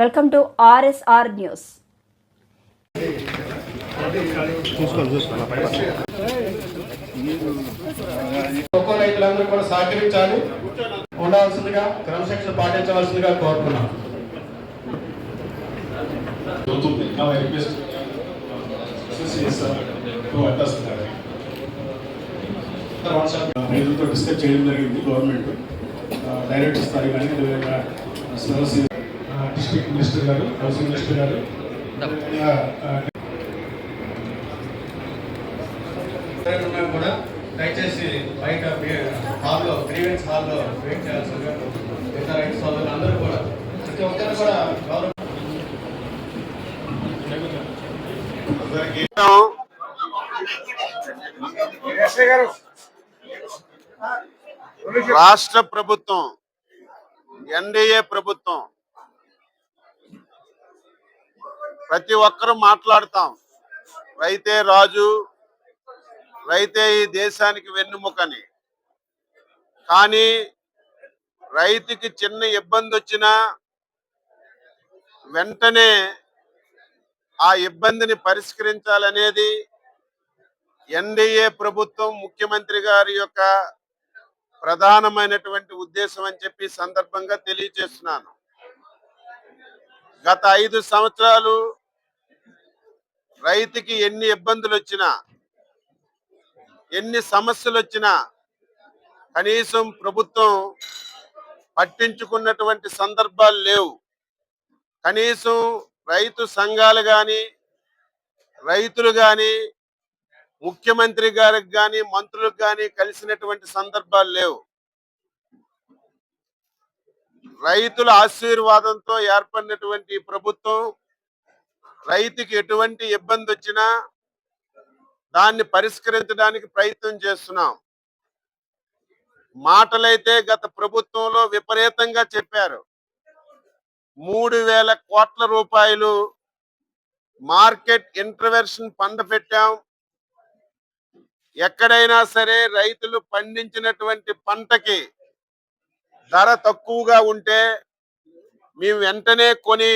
Welcome to RSR news. ఒక్కో రైతులందరూ కూడా సహకరించాలి. ఉండాల్సిందిగా క్రమశిక్షణ పాటించవలసిందిగా కోరుతున్నాం అవుతుంది నా రిక్వెస్ట్ రైతులతో డిస్కస్ చేయడం జరిగింది గవర్నమెంట్. డైరెక్ట్ స్థాయి కానీ డిస్ట్రిక్ట్ మినిస్టర్ గారు హౌసింగ్ మినిస్టర్ గారు. కూడా దయచేసి బయట హాల్లో గ్రీవెన్స్ హాల్లో వెయిట్ చేయాల్సిందిగా మిగతా రైతు సోదరులు అందరూ కూడా ప్రతి ఒక్కరు కూడా గౌరవ రాష్ట్ర ప్రభుత్వం ఎన్డీఏ ప్రభుత్వం ప్రతి ఒక్కరూ మాట్లాడతాం. రైతే రాజు రైతే ఈ దేశానికి వెన్నుముకని. కానీ రైతుకి చిన్న ఇబ్బంది వచ్చినా వెంటనే ఆ ఇబ్బందిని పరిష్కరించాలనేది ఎన్డీఏ ప్రభుత్వం ముఖ్యమంత్రి గారి యొక్క ప్రధానమైనటువంటి ఉద్దేశం అని చెప్పి సందర్భంగా తెలియజేస్తున్నాను. గత ఐదు సంవత్సరాలు రైతుకి ఎన్ని ఇబ్బందులు వచ్చినా ఎన్ని సమస్యలు వచ్చినా కనీసం ప్రభుత్వం పట్టించుకున్నటువంటి సందర్భాలు లేవు. కనీసం రైతు సంఘాలు కానీ రైతులు కానీ ముఖ్యమంత్రి గారికి కానీ మంత్రులకు కానీ కలిసినటువంటి సందర్భాలు లేవు. రైతుల ఆశీర్వాదంతో ఏర్పడినటువంటి ప్రభుత్వం రైతుకి ఎటువంటి ఇబ్బంది వచ్చినా దాన్ని పరిష్కరించడానికి ప్రయత్నం చేస్తున్నాం. మాటలైతే గత ప్రభుత్వంలో విపరీతంగా చెప్పారు. మూడు వేల కోట్ల రూపాయలు మార్కెట్ ఇంటర్వెన్షన్ ఫండ్ పెట్టాం. ఎక్కడైనా సరే రైతులు పండించినటువంటి పంటకి ధర తక్కువగా ఉంటే మేము వెంటనే కొని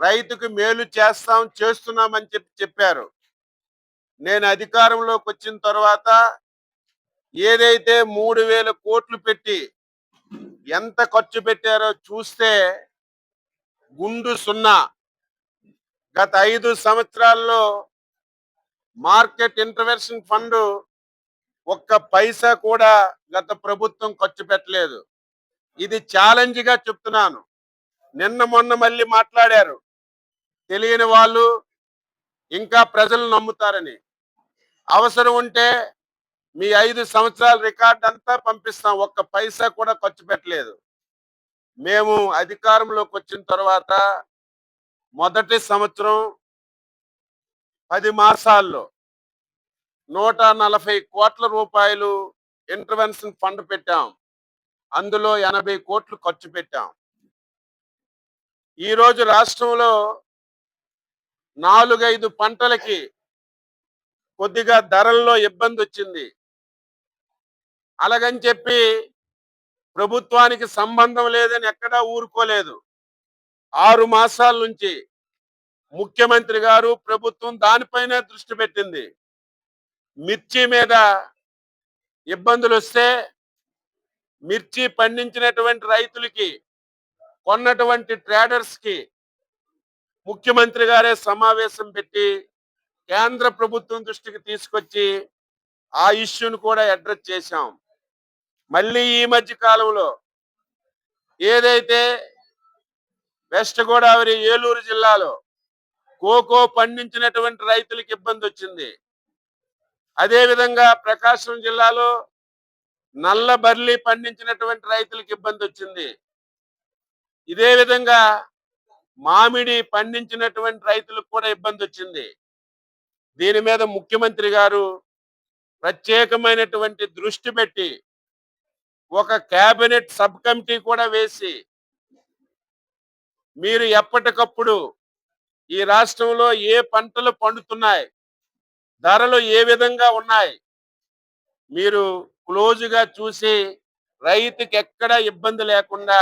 రైతుకు మేలు చేస్తాం చేస్తున్నామని చెప్పి చెప్పారు. నేను అధికారంలోకి వచ్చిన తర్వాత ఏదైతే మూడు వేల కోట్లు పెట్టి ఎంత ఖర్చు పెట్టారో చూస్తే గుండు సున్నా. గత ఐదు సంవత్సరాల్లో మార్కెట్ ఇంటర్వెన్షన్ ఫండ్ ఒక్క పైసా కూడా గత ప్రభుత్వం ఖర్చు పెట్టలేదు. ఇది ఛాలెంజ్గా చెప్తున్నాను. నిన్న మొన్న మళ్ళీ మాట్లాడారు. తెలియని వాళ్ళు ఇంకా ప్రజలు నమ్ముతారని. అవసరం ఉంటే మీ ఐదు సంవత్సరాల రికార్డ్ అంతా పంపిస్తాం. ఒక్క పైసా కూడా ఖర్చు పెట్టలేదు. మేము అధికారంలోకి వచ్చిన తర్వాత మొదటి సంవత్సరం పది మాసాల్లో నూట నలభై కోట్ల రూపాయలు ఇంటర్వెన్షన్ ఫండ్ పెట్టాం. అందులో ఎనభై కోట్లు ఖర్చు పెట్టాం. ఈరోజు రాష్ట్రంలో నాలుగైదు పంటలకి కొద్దిగా ధరల్లో ఇబ్బంది వచ్చింది. అలాగని చెప్పి ప్రభుత్వానికి సంబంధం లేదని ఎక్కడా ఊరుకోలేదు. ఆరు మాసాల నుంచి ముఖ్యమంత్రి గారు ప్రభుత్వం దానిపైనే దృష్టి పెట్టింది. మిర్చి మీద ఇబ్బందులు వస్తే మిర్చి పండించినటువంటి రైతులకి కొన్నటువంటి ట్రేడర్స్కి ముఖ్యమంత్రి గారే సమావేశం పెట్టి కేంద్ర ప్రభుత్వం దృష్టికి తీసుకొచ్చి ఆ ఇష్యూను కూడా అడ్రస్ చేశాం. మళ్ళీ ఈ మధ్య కాలంలో ఏదైతే వెస్ట్ గోదావరి ఏలూరు జిల్లాలో కోకో పండించినటువంటి రైతులకు ఇబ్బంది వచ్చింది. అదేవిధంగా ప్రకాశం జిల్లాలో నల్ల బర్లీ పండించినటువంటి రైతులకు ఇబ్బంది వచ్చింది. ఇదే విధంగా మామిడి పండించినటువంటి రైతులకు కూడా ఇబ్బంది వచ్చింది. దీని మీద ముఖ్యమంత్రి గారు ప్రత్యేకమైనటువంటి దృష్టి పెట్టి ఒక కేబినెట్ సబ్ కమిటీ కూడా వేసి మీరు ఎప్పటికప్పుడు ఈ రాష్ట్రంలో ఏ పంటలు పండుతున్నాయి ధరలు ఏ విధంగా ఉన్నాయి మీరు క్లోజ్గా చూసి రైతుకి ఎక్కడ ఇబ్బంది లేకుండా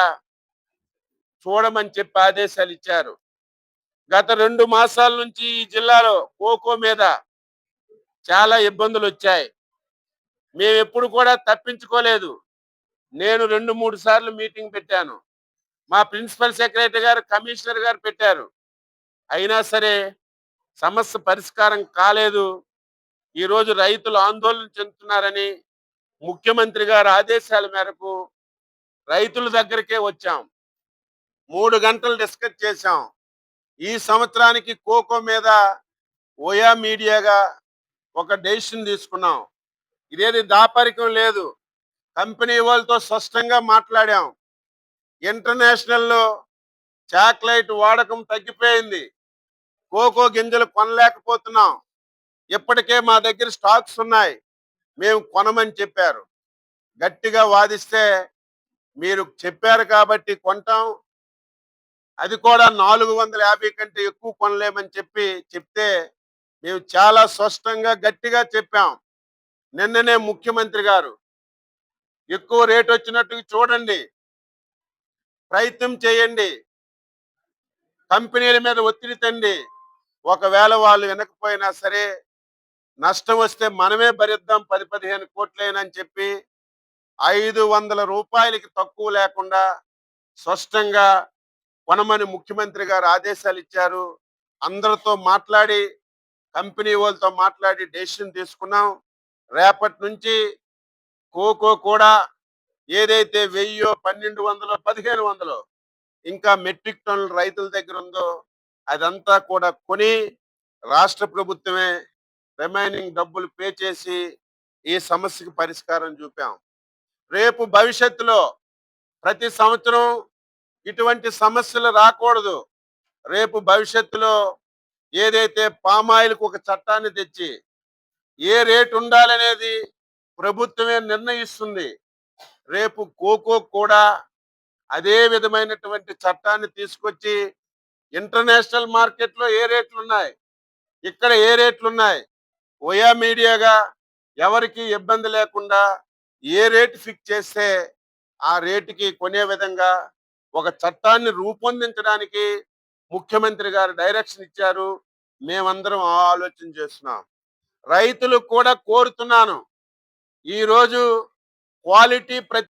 చూడమని చెప్పి ఆదేశాలు ఇచ్చారు. గత రెండు మాసాల నుంచి ఈ జిల్లాలో కోకో మీద చాలా ఇబ్బందులు వచ్చాయి. మేము ఎప్పుడు కూడా తప్పించుకోలేదు. నేను రెండు మూడు సార్లు మీటింగ్ పెట్టాను. మా ప్రిన్సిపల్ సెక్రటరీ గారు కమిషనర్ గారు పెట్టారు. అయినా సరే సమస్య పరిష్కారం కాలేదు. ఈరోజు రైతులు ఆందోళన చెందుతున్నారని ముఖ్యమంత్రి గారి ఆదేశాల మేరకు రైతుల దగ్గరికే వచ్చాం. మూడు గంటలు డిస్కస్ చేశాం. ఈ సంవత్సరానికి కోకో మీద ఓయా మీడియాగా ఒక డెసిషన్ తీసుకున్నాం. ఇదేది దాపరికం లేదు. కంపెనీ వాళ్ళతో స్పష్టంగా మాట్లాడాం. ఇంటర్నేషనల్లో చాక్లెట్ వాడకం తగ్గిపోయింది. కోకో గింజలు కొనలేకపోతున్నాం. ఇప్పటికే మా దగ్గర స్టాక్స్ ఉన్నాయి. మేము కొనమని చెప్పారు. గట్టిగా వాదిస్తే మీరు చెప్పారు కాబట్టి కొంటాం. అది కూడా నాలుగు వందల యాభై కంటే ఎక్కువ కొనలేమని చెప్పి చెప్తే మేము చాలా స్పష్టంగా గట్టిగా చెప్పాం. నిన్ననే ముఖ్యమంత్రి గారు ఎక్కువ రేట్ వచ్చినట్టు చూడండి. ప్రయత్నం చేయండి. కంపెనీల మీద ఒత్తిడి తండి ఒకవేళ వాళ్ళు వినకపోయినా సరే నష్టం వస్తే మనమే భరిద్దాం పది పదిహేను కోట్లేనని చెప్పి ఐదు వందల రూపాయలకి తక్కువ లేకుండా స్పష్టంగా కొనమని ముఖ్యమంత్రి గారు ఆదేశాలు ఇచ్చారు. అందరితో మాట్లాడి కంపెనీ వాళ్ళతో మాట్లాడి డెసిషన్ తీసుకున్నాం. రేపటి నుంచి కోకో కూడా ఏదైతే వెయ్యో పన్నెండు వందలో పదిహేను వందలో ఇంకా మెట్రిక్ టన్నులు రైతుల దగ్గర ఉందో అదంతా కూడా కొని రాష్ట్ర ప్రభుత్వమే రిమైనింగ్ డబ్బులు పే చేసి ఈ సమస్యకు పరిష్కారం చూపాం. రేపు భవిష్యత్తులో ప్రతి సంవత్సరం ఇటువంటి సమస్యలు రాకూడదు. రేపు భవిష్యత్తులో ఏదైతే పామాయిల్కు ఒక చట్టాన్ని తెచ్చి ఏ రేటు ఉండాలనేది ప్రభుత్వమే నిర్ణయిస్తుంది. రేపు కోకో కూడా అదే విధమైనటువంటి చట్టాన్ని తీసుకొచ్చి ఇంటర్నేషనల్ మార్కెట్లో ఏ రేట్లు ఉన్నాయి ఇక్కడ ఏ రేట్లు ఉన్నాయి ఓయా మీడియాగా ఎవరికి ఇబ్బంది లేకుండా ఏ రేటు ఫిక్స్ చేస్తే ఆ రేటుకి కొనే విధంగా ఒక చట్టాన్ని రూపొందించడానికి ముఖ్యమంత్రి గారు డైరెక్షన్ ఇచ్చారు. మేమందరం ఆలోచన చేస్తున్నాం. రైతులు కూడా కోరుతున్నాను. ఈరోజు క్వాలిటీ ప్రతి